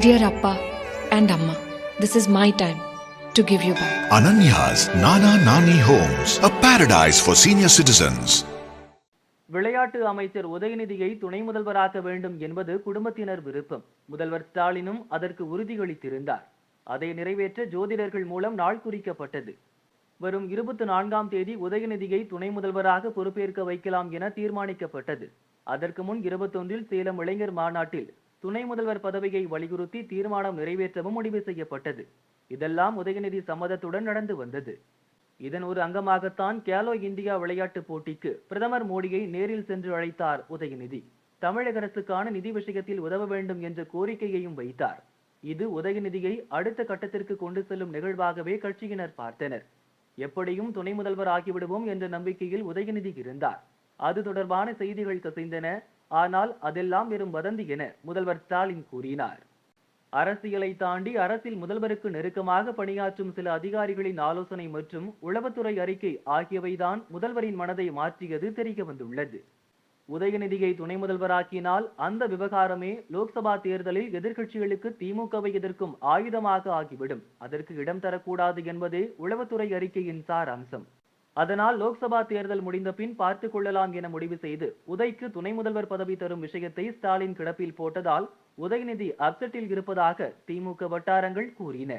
Dear Appa and Amma, this is my time to give you back. Ananya's Nana Nani Homes, a paradise for senior citizens. விளையாட்டு அமைச்சர் உதயநிதியை துணை முதல்வராக்க வேண்டும் என்பது குடும்பத்தினர் விருப்பம் முதல்வர் ஸ்டாலினும் அதற்கு உறுதியளித்திருந்தார் அதை நிறைவேற்ற ஜோதிடர்கள் மூலம் நாள் குறிக்கப்பட்டது வரும் இருபத்தி நான்காம் தேதி உதயநிதியை துணை முதல்வராக பொறுப்பேற்க வைக்கலாம் என தீர்மானிக்கப்பட்டது அதற்கு முன் இருபத்தொன்றில் சேலம் இளைஞர் மாநாட்டில் துணை முதல்வர் பதவியை வலியுறுத்தி தீர்மானம் நிறைவேற்றவும் முடிவு செய்யப்பட்டது. இதெல்லாம் உதயநிதி சம்மதத்துடன் நடந்து வந்தது. இதன் ஒரு அங்கமாகத்தான் கேலோ இந்தியா விளையாட்டுப் போட்டிக்கு பிரதமர் மோடியை நேரில் சென்று அழைத்தார் உதயநிதி. தமிழக அரசுக்கான நிதி விஷயத்தில் உதவ வேண்டும் என்ற கோரிக்கையையும் வைத்தார். இது உதயநிதியை அடுத்த கட்டத்திற்கு கொண்டு செல்லும் நிகழ்வாகவே கட்சியினர் பார்த்தனர். எப்படியும் துணை முதல்வர் ஆகிவிடுவோம் என்ற நம்பிக்கையில் உதயநிதி இருந்தார். அது தொடர்பான செய்திகள் கசிந்தன. ஆனால் அதெல்லாம் வெறும் வதந்தி என முதல்வர் ஸ்டாலின் கூறினார். அரசியலை தாண்டி அரசில் முதல்வருக்கு நெருக்கமாக பணியாற்றும் சில அதிகாரிகளின் ஆலோசனை மற்றும் உளவுத்துறை அறிக்கை ஆகியவைதான் முதல்வரின் மனதை மாற்றியது தெரிய வந்துள்ளது. உதயநிதியை துணை முதல்வராக்கினால் அந்த விவகாரமே லோக்சபா தேர்தலில் எதிர்க்கட்சிகளுக்கு திமுகவை எதிர்க்கும் ஆயுதமாக ஆகிவிடும். அதற்கு இடம் தரக்கூடாது என்பதே உளவுத்துறை அறிக்கையின் சார் அம்சம் அதனால் லோக்சபா தேர்தல் முடிந்த பின் பார்த்துக் கொள்ளலாம் என முடிவு செய்து உதைக்கு துணை முதல்வர் பதவி தரும் விஷயத்தை ஸ்டாலின் கிடப்பில் போட்டதால் உதயநிதி அப்செட்டில் இருப்பதாக திமுக வட்டாரங்கள் கூறின.